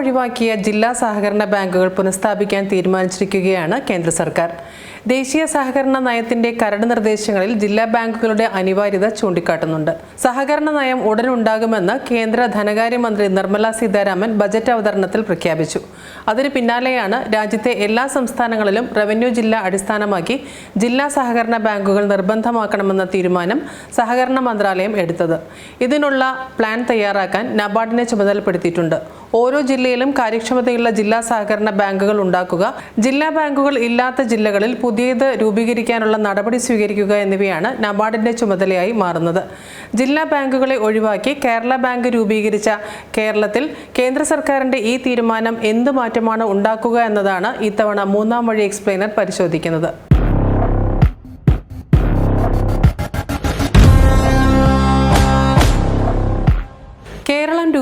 ഒഴിവാക്കിയ ജില്ലാ സഹകരണ ബാങ്കുകൾ പുനഃസ്ഥാപിക്കാൻ തീരുമാനിച്ചിരിക്കുകയാണ് കേന്ദ്ര സർക്കാർ. ദേശീയ സഹകരണ നയത്തിന്റെ കരട് നിർദ്ദേശങ്ങളിൽ ജില്ലാ ബാങ്കുകളുടെ അനിവാര്യത ചൂണ്ടിക്കാട്ടുന്നുണ്ട്. സഹകരണ നയം ഉടൻ ഉണ്ടാകുമെന്ന് കേന്ദ്ര ധനകാര്യമന്ത്രി നിർമ്മല സീതാരാമൻ ബജറ്റ് അവതരണത്തിൽ പ്രഖ്യാപിച്ചു. അതിന് പിന്നാലെയാണ് രാജ്യത്തെ എല്ലാ സംസ്ഥാനങ്ങളിലും റവന്യൂ ജില്ല അടിസ്ഥാനമാക്കി ജില്ലാ സഹകരണ ബാങ്കുകൾ നിർബന്ധമാക്കണമെന്ന തീരുമാനം സഹകരണ മന്ത്രാലയം എടുത്തത്. ഇതിനുള്ള പ്ലാൻ തയ്യാറാക്കാൻ നബാർഡിനെ ചുമതലപ്പെടുത്തിയിട്ടുണ്ട്. ഓരോ ജില്ലയിലും കാര്യക്ഷമതയുള്ള ജില്ലാ സഹകരണ ബാങ്കുകൾ ഉണ്ടാക്കുക ജില്ലാ ബാങ്കുകൾ ഇല്ലാത്ത ജില്ലകളിൽ പുതിയത് രൂപീകരിക്കാനുള്ള നടപടി സ്വീകരിക്കുക എന്നിവയാണ് നബാർഡിന്റെ ചുമതലയായി മാറുന്നത്. ജില്ലാ ബാങ്കുകളെ ഒഴിവാക്കി കേരള ബാങ്ക് രൂപീകരിച്ച കേരളത്തിൽ കേന്ദ്ര സർക്കാരിന്റെ ഈ തീരുമാനം എന്ത് മാറ്റമാണ് ഉണ്ടാക്കുക എന്നതാണ് ഇത്തവണ മൂന്നാം വഴി എക്സ്പ്ലെയിനർ പരിശോധിക്കുന്നത്.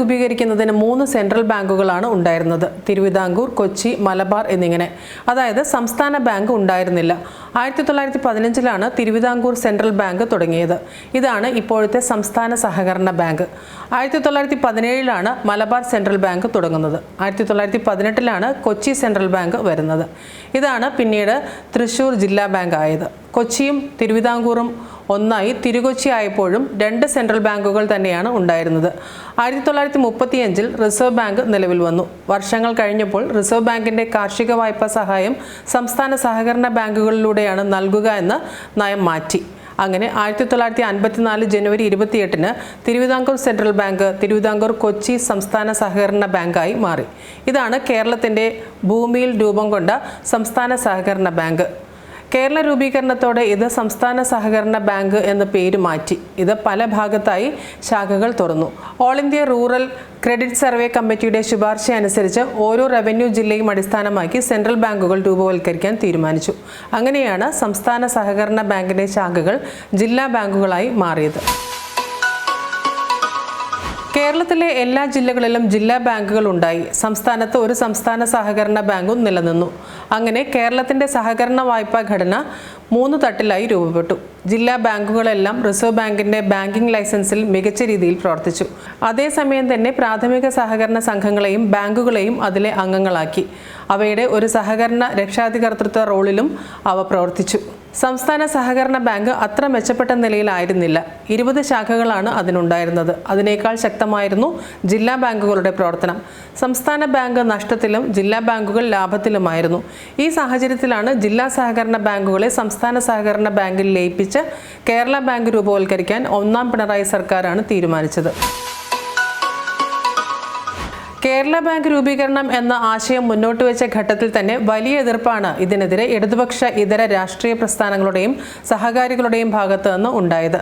രൂപീകരിക്കുന്നതിന് മൂന്ന് സെൻട്രൽ ബാങ്കുകളാണ് ഉണ്ടായിരുന്നത്. തിരുവിതാംകൂർ കൊച്ചി മലബാർ എന്നിങ്ങനെ. അതായത് സംസ്ഥാന ബാങ്ക് ഉണ്ടായിരുന്നില്ല. ആയിരത്തി തൊള്ളായിരത്തി പതിനഞ്ചിലാണ് തിരുവിതാംകൂർ സെൻട്രൽ ബാങ്ക് തുടങ്ങിയത്. ഇതാണ് ഇപ്പോഴത്തെ സംസ്ഥാന സഹകരണ ബാങ്ക്. ആയിരത്തി തൊള്ളായിരത്തി പതിനേഴിലാണ് മലബാർ സെൻട്രൽ ബാങ്ക് തുടങ്ങുന്നത്. ആയിരത്തി തൊള്ളായിരത്തി പതിനെട്ടിലാണ് കൊച്ചി സെൻട്രൽ ബാങ്ക് വരുന്നത്. ഇതാണ് പിന്നീട് തൃശൂർ ജില്ലാ ബാങ്ക് ആയത്. കൊച്ചിയും തിരുവിതാംകൂറും ഒന്നായി തിരുകൊച്ചി ആയപ്പോഴും രണ്ട് സെൻട്രൽ ബാങ്കുകൾ തന്നെയാണ് ഉണ്ടായിരുന്നത്. ആയിരത്തി തൊള്ളായിരത്തി മുപ്പത്തിയഞ്ചിൽ റിസർവ് ബാങ്ക് നിലവിൽ വന്നു. വർഷങ്ങൾ കഴിഞ്ഞപ്പോൾ റിസർവ് ബാങ്കിന്റെ കാർഷിക വായ്പാ സഹായം സംസ്ഥാന സഹകരണ ബാങ്കുകളിലൂടെയാണ് നൽകുക എന്ന് നയം മാറ്റി. അങ്ങനെ ആയിരത്തി തൊള്ളായിരത്തി അൻപത്തിനാല് ജനുവരി ഇരുപത്തിയെട്ടിന് തിരുവിതാംകൂർ സെൻട്രൽ ബാങ്ക് തിരുവിതാംകൂർ കൊച്ചി സംസ്ഥാന സഹകരണ ബാങ്കായി മാറി. ഇതാണ് കേരളത്തിന്റെ ഭൂമിയിൽ രൂപം കൊണ്ട സംസ്ഥാന സഹകരണ ബാങ്ക്. കേരള രൂപീകരണത്തോടെ ഇത് സംസ്ഥാന സഹകരണ ബാങ്ക് എന്ന പേര് മാറ്റി. ഇത് പല ഭാഗത്തായി ശാഖകൾ തുറന്നു. All India rural credit survey കമ്മിറ്റിയുടെ ശുപാർശ അനുസരിച്ച് ഓരോ റവന്യൂ ജില്ലയും അടിസ്ഥാനമാക്കി സെൻട്രൽ ബാങ്കുകൾ രൂപവൽക്കരിക്കാൻ തീരുമാനിച്ചു. അങ്ങനെയാണ് സംസ്ഥാന സഹകരണ ബാങ്കിന്റെ ശാഖകൾ ജില്ലാ ബാങ്കുകളായി മാറിയത്. കേരളത്തിലെ എല്ലാ ജില്ലകളിലും ജില്ലാ ബാങ്കുകൾ ഉണ്ടായി. സംസ്ഥാനത്ത് ഒരു സംസ്ഥാന സഹകരണ ബാങ്കും നിലനിന്നു. അങ്ങനെ കേരളത്തിന്റെ സഹകരണ വായ്പാ ഘടന മൂന്ന് തട്ടിലായി രൂപപ്പെട്ടു. ജില്ലാ ബാങ്കുകളെല്ലാം റിസർവ് ബാങ്കിന്റെ ബാങ്കിംഗ് ലൈസൻസിൽ മികച്ച രീതിയിൽ പ്രവർത്തിച്ചു. അതേസമയം തന്നെ പ്രാഥമിക സഹകരണ സംഘങ്ങളെയും ബാങ്കുകളെയും അതിലെ അംഗങ്ങളാക്കി. അവയുടെ ഒരു സഹകരണ രക്ഷാധികർത്തൃത്വ റോളിലും അവ പ്രവർത്തിച്ചു. സംസ്ഥാന സഹകരണ ബാങ്ക് അത്ര മെച്ചപ്പെട്ട നിലയിലായിരുന്നില്ല. ഇരുപത് ശാഖകളാണ് അതിനുണ്ടായിരുന്നത്. അതിനേക്കാൾ ശക്തമായിരുന്നു ജില്ലാ ബാങ്കുകളുടെ പ്രവർത്തനം. സംസ്ഥാന ബാങ്ക് നഷ്ടത്തിലും ജില്ലാ ബാങ്കുകൾ ലാഭത്തിലുമായിരുന്നു. ഈ സാഹചര്യത്തിലാണ് ജില്ലാ സഹകരണ ബാങ്കുകളെ സംസ്ഥാന സഹകരണ ബാങ്കിൽ ലയിപ്പിച്ച് കേരള ബാങ്ക് രൂപവൽക്കരിക്കാൻ ഒന്നാം പിണറായി സർക്കാരാണ് തീരുമാനിച്ചത്. കേരള ബാങ്ക് രൂപീകരണം എന്ന ആശയം മുന്നോട്ട് വെച്ച ഘട്ടത്തിൽ തന്നെ വലിയ എതിർപ്പാണ് ഇതിനെതിരെ ഇടതുപക്ഷ ഇതര രാഷ്ട്രീയ പ്രസ്ഥാനങ്ങളുടെയും സഹകാരികളുടെയും ഭാഗത്ത് നിന്ന് ഉണ്ടായത്.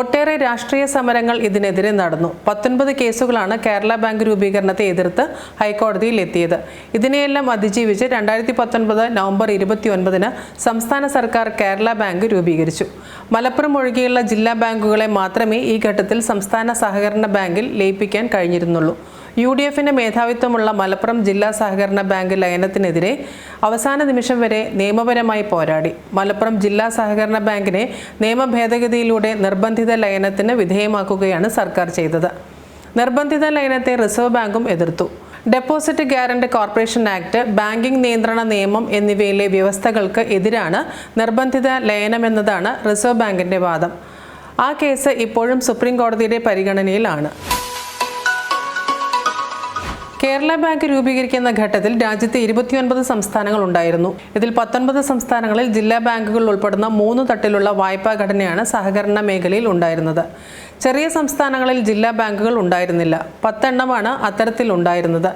ഒട്ടേറെ രാഷ്ട്രീയ സമരങ്ങൾ ഇതിനെതിരെ നടന്നു. പത്തൊൻപത് കേസുകളാണ് കേരള ബാങ്ക് രൂപീകരണത്തെ എതിർത്ത് ഹൈക്കോടതിയിൽ എത്തിയത്. ഇതിനെയെല്ലാം അതിജീവിച്ച് രണ്ടായിരത്തി പത്തൊൻപത് നവംബർ ഇരുപത്തി ഒൻപതിന് സംസ്ഥാന സർക്കാർ കേരള ബാങ്ക് രൂപീകരിച്ചു. മലപ്പുറം ഒഴികെയുള്ള ജില്ലാ ബാങ്കുകളെ മാത്രമേ ഈ ഘട്ടത്തിൽ സംസ്ഥാന സഹകരണ ബാങ്കിൽ ലയിപ്പിക്കാൻ കഴിഞ്ഞിരുന്നുള്ളൂ. യു ഡി എഫിന്റെ മേധാവിത്വമുള്ള മലപ്പുറം ജില്ലാ സഹകരണ ബാങ്ക് ലയനത്തിനെതിരെ അവസാന നിമിഷം വരെ നിയമപരമായി പോരാടി. മലപ്പുറം ജില്ലാ സഹകരണ ബാങ്കിനെ നിയമ ഭേദഗതിയിലൂടെ നിർബന്ധിത ലയനത്തിന് വിധേയമാക്കുകയാണ് സർക്കാർ ചെയ്തത്. നിർബന്ധിത ലയനത്തെ റിസർവ് ബാങ്കും എതിർത്തു. Deposit guarantee corporation act banking നിയന്ത്രണ നിയമം എന്നിവയിലെ വ്യവസ്ഥകൾക്ക് എതിരാണ് നിർബന്ധിത ലയനമെന്നതാണ് റിസർവ് ബാങ്കിന്റെ വാദം. ആ കേസ് ഇപ്പോഴും സുപ്രീം കോടതിയുടെ പരിഗണനയിലാണ്. കേരള ബാങ്ക് രൂപീകരിക്കുന്ന ഘട്ടത്തിൽ രാജ്യത്തെ ഇരുപത്തിയൊൻപത് സംസ്ഥാനങ്ങൾ ഉണ്ടായിരുന്നു. ഇതിൽ പത്തൊൻപത് സംസ്ഥാനങ്ങളിൽ ജില്ലാ ബാങ്കുകൾ ഉൾപ്പെടുന്ന മൂന്ന് തട്ടിലുള്ള വായ്പാ ഘടനയാണ് സഹകരണ മേഖലയിൽ ഉണ്ടായിരുന്നത്. ചെറിയ സംസ്ഥാനങ്ങളിൽ ജില്ലാ ബാങ്കുകൾ ഉണ്ടായിരുന്നില്ല. പത്തെണ്ണമാണ് അത്തരത്തിൽ ഉണ്ടായിരുന്നത്.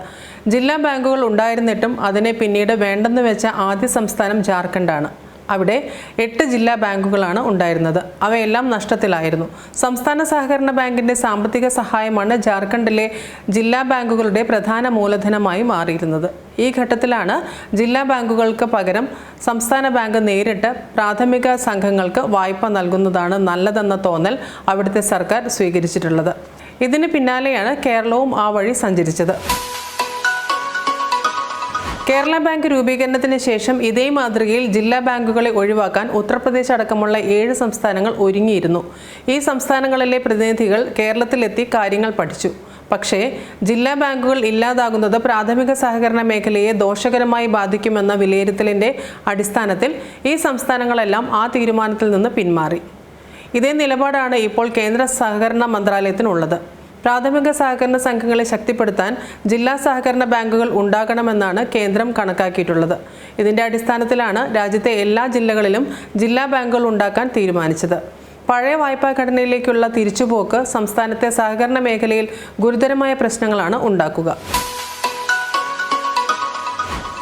ജില്ലാ ബാങ്കുകൾ ഉണ്ടായിരുന്നിട്ടും അതിനെ പിന്നീട് വേണ്ടെന്ന് വെച്ച ആദ്യ സംസ്ഥാനം ജാർഖണ്ഡാണ്. അവിടെ എട്ട് ജില്ലാ ബാങ്കുകളാണ് ഉണ്ടായിരുന്നത്. അവയെല്ലാം നഷ്ടത്തിലായിരുന്നു. സംസ്ഥാന സഹകരണ ബാങ്കിന്റെ സാമ്പത്തിക സഹായമാണ് ജാർഖണ്ഡിലെ ജില്ലാ ബാങ്കുകളുടെ പ്രധാന മൂലധനമായി മാറിയിരുന്നത്. ഈ ഘട്ടത്തിലാണ് ജില്ലാ ബാങ്കുകൾക്ക് പകരം സംസ്ഥാന ബാങ്ക് നേരിട്ട് പ്രാഥമിക സംഘങ്ങൾക്ക് വായ്പ നൽകുന്നതാണ് നല്ലതെന്ന തോന്നൽ അവിടുത്തെ സർക്കാർ സ്വീകരിച്ചിട്ടുള്ളത്. ഇതിന് പിന്നാലെയാണ് കേരളവും ആ വഴി സഞ്ചരിച്ചത്. കേരള ബാങ്ക് രൂപീകരണത്തിന് ശേഷം ഇതേ മാതൃകയിൽ ജില്ലാ ബാങ്കുകളെ ഒഴിവാക്കാൻ ഉത്തർപ്രദേശ് അടക്കമുള്ള ഏഴ് സംസ്ഥാനങ്ങൾ ഒരുങ്ങിയിരുന്നു. ഈ സംസ്ഥാനങ്ങളിലെ പ്രതിനിധികൾ കേരളത്തിലെത്തി കാര്യങ്ങൾ പഠിച്ചു. പക്ഷേ ജില്ലാ ബാങ്കുകൾ ഇല്ലാതാകുന്നത് പ്രാഥമിക സഹകരണ മേഖലയെ ദോഷകരമായി ബാധിക്കുമെന്ന വിലയിരുത്തലിന്റെ അടിസ്ഥാനത്തിൽ ഈ സംസ്ഥാനങ്ങളെല്ലാം ആ തീരുമാനത്തിൽ നിന്ന് പിന്മാറി. ഇതേ നിലപാടാണ് ഇപ്പോൾ കേന്ദ്ര സഹകരണ മന്ത്രാലയത്തിനുള്ളത്. പ്രാഥമിക സഹകരണ സംഘങ്ങളെ ശക്തിപ്പെടുത്താൻ ജില്ലാ സഹകരണ ബാങ്കുകൾ ഉണ്ടാകണമെന്നാണ് കേന്ദ്രം കണക്കാക്കിയിട്ടുള്ളത്. ഇതിന്റെ അടിസ്ഥാനത്തിലാണ് രാജ്യത്തെ എല്ലാ ജില്ലകളിലും ജില്ലാ ബാങ്കുകൾ ഉണ്ടാക്കാൻ തീരുമാനിച്ചത്. പഴയ വായ്പാ ഘടനയിലേക്കുള്ള തിരിച്ചുപോക്ക് സംസ്ഥാനത്തെ സഹകരണ മേഖലയിൽ ഗുരുതരമായ പ്രശ്നങ്ങളാണ് ഉണ്ടാക്കുക.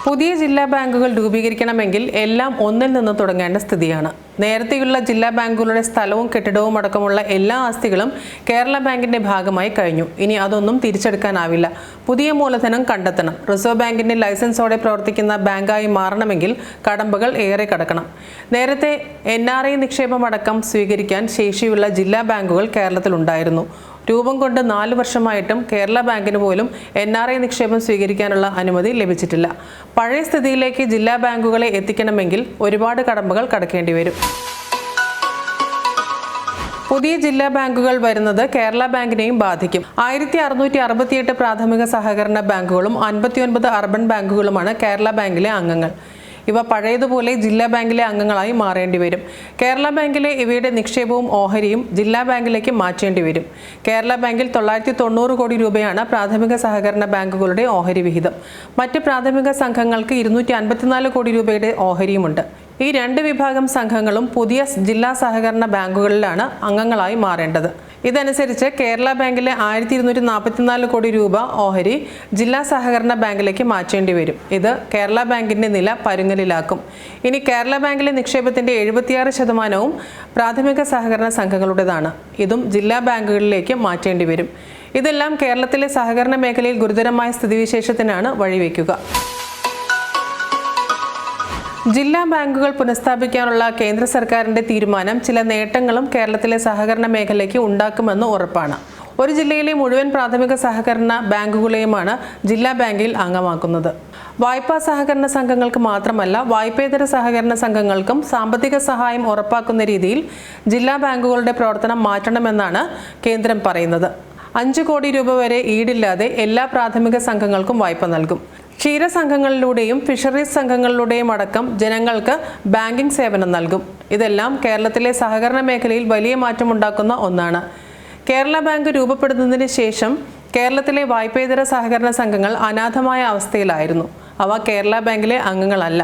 പുതിയ ജില്ലാ ബാങ്കുകൾ രൂപീകരിക്കണമെങ്കിൽ എല്ലാം ഒന്നിൽ നിന്ന് തുടങ്ങേണ്ട സ്ഥിതിയാണ്. നേരത്തെയുള്ള ജില്ലാ ബാങ്കുകളുടെ സ്ഥലവും കെട്ടിടവും അടക്കമുള്ള എല്ലാ ആസ്തികളും കേരള ബാങ്കിന്റെ ഭാഗമായി കഴിഞ്ഞു. ഇനി അതൊന്നും തിരിച്ചെടുക്കാനാവില്ല. പുതിയ മൂലധനം കണ്ടെത്തണം. റിസർവ് ബാങ്കിന്റെ ലൈസൻസോടെ പ്രവർത്തിക്കുന്ന ബാങ്കായി മാറണമെങ്കിൽ കടമ്പകൾ ഏറെ കടക്കണം. നേരത്തെ എൻ ആർ ഐ നിക്ഷേപമടക്കം സ്വീകരിക്കാൻ ശേഷിയുള്ള ജില്ലാ ബാങ്കുകൾ കേരളത്തിലുണ്ടായിരുന്നു. രൂപം കൊണ്ട് നാല് വർഷമായിട്ടും കേരള ബാങ്കിന് പോലും എൻ ആർ ഐ നിക്ഷേപം സ്വീകരിക്കാനുള്ള അനുമതി ലഭിച്ചിട്ടില്ല. പഴയ സ്ഥിതിയിലേക്ക് ജില്ലാ ബാങ്കുകളെ എത്തിക്കണമെങ്കിൽ ഒരുപാട് കടമ്പകൾ കടക്കേണ്ടി വരും. പുതിയ ജില്ലാ ബാങ്കുകൾ വരുന്നത് കേരള ബാങ്കിനെയും ബാധിക്കും. ആയിരത്തി അറുന്നൂറ്റി അറുപത്തിയെട്ട് പ്രാഥമിക സഹകരണ ബാങ്കുകളും അൻപത്തിയൊൻപത് അർബൻ ബാങ്കുകളുമാണ് കേരള ബാങ്കിലെ അംഗങ്ങൾ. ഇവ പഴയതുപോലെ ജില്ലാ ബാങ്കിലെ അംഗങ്ങളായി മാറേണ്ടി വരും. കേരള ബാങ്കിലെ ഇവയുടെ നിക്ഷേപവും ഓഹരിയും ജില്ലാ ബാങ്കിലേക്ക് മാറ്റേണ്ടി വരും. കേരള ബാങ്കിൽ തൊള്ളായിരത്തി തൊണ്ണൂറ് കോടി രൂപയാണ് പ്രാഥമിക സഹകരണ ബാങ്കുകളുടെ ഓഹരി വിഹിതം. മറ്റ് പ്രാഥമിക സംഘങ്ങൾക്ക് ഇരുന്നൂറ്റി അൻപത്തിനാല് കോടി രൂപയുടെ ഓഹരിയുമുണ്ട്. ഈ രണ്ട് വിഭാഗം സംഘങ്ങളും പുതിയ ജില്ലാ സഹകരണ ബാങ്കുകളിലാണ് അംഗങ്ങളായി മാറേണ്ടത്. ഇതനുസരിച്ച് കേരള ബാങ്കിലെ ആയിരത്തി ഇരുന്നൂറ്റി നാൽപ്പത്തിനാല് കോടി രൂപ ഓഹരി ജില്ലാ സഹകരണ ബാങ്കിലേക്ക് മാറ്റേണ്ടി വരും. ഇത് കേരള ബാങ്കിന്റെ നില പരുങ്ങലിലാക്കും. ഇനി കേരള ബാങ്കിലെ നിക്ഷേപത്തിന്റെ എഴുപത്തിയാറ് ശതമാനവും പ്രാഥമിക സഹകരണ സംഘങ്ങളുടേതാണ്. ഇതും ജില്ലാ ബാങ്കുകളിലേക്ക് മാറ്റേണ്ടി വരും. ഇതെല്ലാം കേരളത്തിലെ സഹകരണ മേഖലയിൽ ഗുരുതരമായ സ്ഥിതിവിശേഷത്തിനാണ് വഴിവെക്കുക. ജില്ലാ ബാങ്കുകൾ പുനഃസ്ഥാപിക്കാനുള്ള കേന്ദ്ര സർക്കാരിന്റെ തീരുമാനം ചില നേട്ടങ്ങളും കേരളത്തിലെ സഹകരണ മേഖലയ്ക്ക് ഉണ്ടാക്കുമെന്ന് ഉറപ്പാണ്. ഒരു ജില്ലയിലെ മുഴുവൻ പ്രാഥമിക സഹകരണ ബാങ്കുകളെയുമാണ് ജില്ലാ ബാങ്കിൽ അംഗമാക്കുന്നത്. വായ്പാ സഹകരണ സംഘങ്ങൾക്ക് മാത്രമല്ല വായ്പേതര സഹകരണ സംഘങ്ങൾക്കും സാമ്പത്തിക സഹായം ഉറപ്പാക്കുന്ന രീതിയിൽ ജില്ലാ ബാങ്കുകളുടെ പ്രവർത്തനം മാറ്റണമെന്നാണ് കേന്ദ്രം പറയുന്നത്. അഞ്ച് കോടി രൂപ വരെ ഈടില്ലാതെ എല്ലാ പ്രാഥമിക സംഘങ്ങൾക്കും വായ്പ നൽകും. ക്ഷീരസംഘങ്ങളിലൂടെയും ഫിഷറീസ് സംഘങ്ങളിലൂടെയും അടക്കം ജനങ്ങൾക്ക് ബാങ്കിംഗ് സേവനം നൽകും. ഇതെല്ലാം കേരളത്തിലെ സഹകരണ മേഖലയിൽ വലിയ മാറ്റമുണ്ടാക്കുന്ന ഒന്നാണ്. കേരള ബാങ്ക് രൂപപ്പെടുന്നതിന് ശേഷം കേരളത്തിലെ വായ്പേതര സഹകരണ സംഘങ്ങൾ അനാഥമായ അവസ്ഥയിലായിരുന്നു. അവ കേരള ബാങ്കിലെ അംഗങ്ങളല്ല.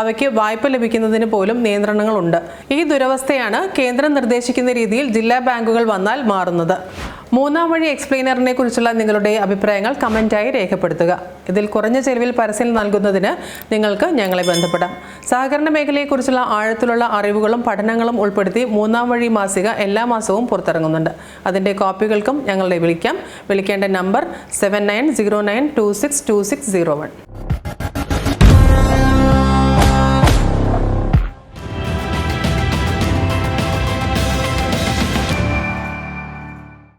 അവയ്ക്ക് വായ്പ ലഭിക്കുന്നതിന് പോലും നിയന്ത്രണങ്ങളുണ്ട്. ഈ ദുരവസ്ഥയാണ് കേന്ദ്രം നിർദ്ദേശിക്കുന്ന രീതിയിൽ ജില്ലാ ബാങ്കുകൾ വന്നാൽ മാറുന്നത്. മൂന്നാം വഴി എക്സ്പ്ലെയിനറിനെ കുറിച്ചുള്ള നിങ്ങളുടെ അഭിപ്രായങ്ങൾ കമന്റായി രേഖപ്പെടുത്തുക. ഇതിൽ കുറഞ്ഞ ചെലവിൽ പരസ്യം നൽകുന്നതിന് നിങ്ങൾക്ക് ഞങ്ങളെ ബന്ധപ്പെടാം. സഹകരണ മേഖലയെക്കുറിച്ചുള്ള ആഴത്തിലുള്ള അറിവുകളും പഠനങ്ങളും ഉൾപ്പെടുത്തി മൂന്നാം വഴി മാസിക എല്ലാ മാസവും പുറത്തിറങ്ങുന്നുണ്ട്. അതിന്റെ കോപ്പികൾക്കും ഞങ്ങളെ വിളിക്കാം. വിളിക്കേണ്ട number seven nine zero nine two six two six zero one